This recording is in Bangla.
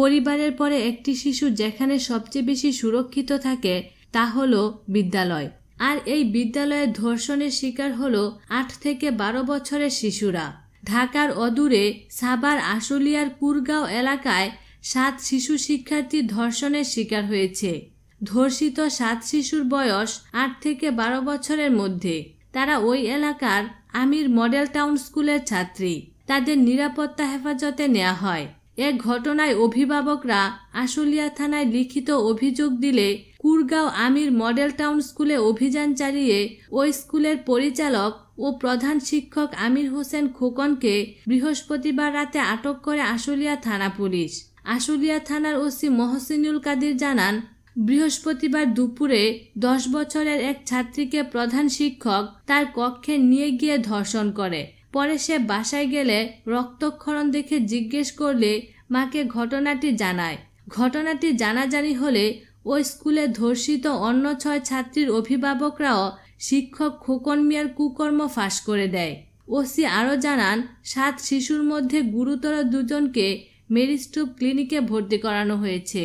পরিবারের পরে একটি শিশু যেখানে সবচেয়ে বেশি সুরক্ষিত থাকে, তা হল বিদ্যালয়। আর এই বিদ্যালয়ে ধর্ষণের শিকার হল আট থেকে বারো বছরের শিশুরা। ঢাকার অদূরে সাবার আশুলিয়ার কুরগাঁও এলাকায় সাত শিশু শিক্ষার্থী ধর্ষণের শিকার হয়েছে। ধর্ষিত সাত শিশুর বয়স আট থেকে বারো বছরের মধ্যে। তারা ওই এলাকার আমির মডেল টাউন স্কুলের ছাত্রী। তাদের নিরাপত্তা হেফাজতে নেওয়া হয়। এ ঘটনায় অভিভাবকরা আশুলিয়া থানায় লিখিত অভিযোগ দিলে কুরগাঁও আমির মডেল টাউন স্কুলে অভিযান চালিয়ে ওই স্কুলের পরিচালক ও প্রধান শিক্ষক আমির হোসেন খোকনকে বৃহস্পতিবার রাতে আটক করে আশুলিয়া থানা পুলিশ। আশুলিয়া থানার ওসি মহসিনুল কাদির জানান, বৃহস্পতিবার দুপুরে দশ বছরের এক ছাত্রীকে প্রধান শিক্ষক তার কক্ষে নিয়ে গিয়ে ধর্ষণ করে। পরে সে বাসায় গেলে রক্তক্ষরণ দেখে জিজ্ঞেস করলে, মাকে ঘটনাটি জানায়। ঘটনাটি জানাজানি হলে ওই স্কুলে ধর্ষিত অন্য ছয় ছাত্রীর অভিভাবকরাও শিক্ষক খোকন মিয়ার কুকর্ম ফাঁস করে দেয়। ওসি আরও জানান, সাত শিশুর মধ্যে গুরুতর দুজনকে মেরিস্টুপ ক্লিনিকে ভর্তি করানো হয়েছে।